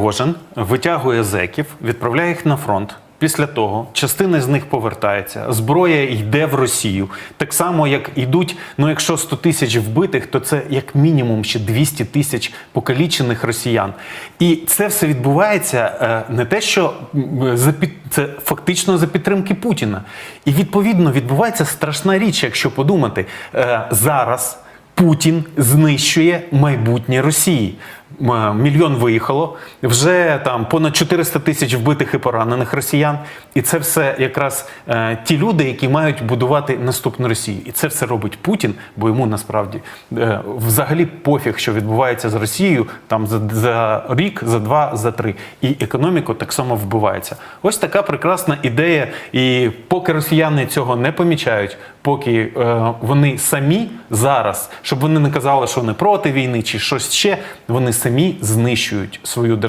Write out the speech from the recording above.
Пригожин витягує зеків, відправляє їх на фронт. Після того частина з них повертається, зброя йде в Росію. Так само, як йдуть, ну якщо 100 тисяч вбитих, то це як мінімум ще 200 тисяч покалічених росіян. І це все відбувається е, не те, що за під це фактично за підтримки Путіна. І відповідно відбувається страшна річ, якщо подумати Е, зараз. Путін знищує майбутнє Росії. Мільйон виїхало, вже там понад 400 тисяч вбитих і поранених росіян. І це все якраз е, ті люди, які мають будувати наступну Росію. І це все робить Путін, бо йому насправді е, взагалі пофіг, що відбувається з Росією там за, за рік, за два, за три. І економіку так само вбивається. Ось така прекрасна ідея. І поки росіяни цього не помічають, поки е, вони самі зараз, щоб вони не казали, що вони проти війни чи щось ще, вони самі знищують свою державу.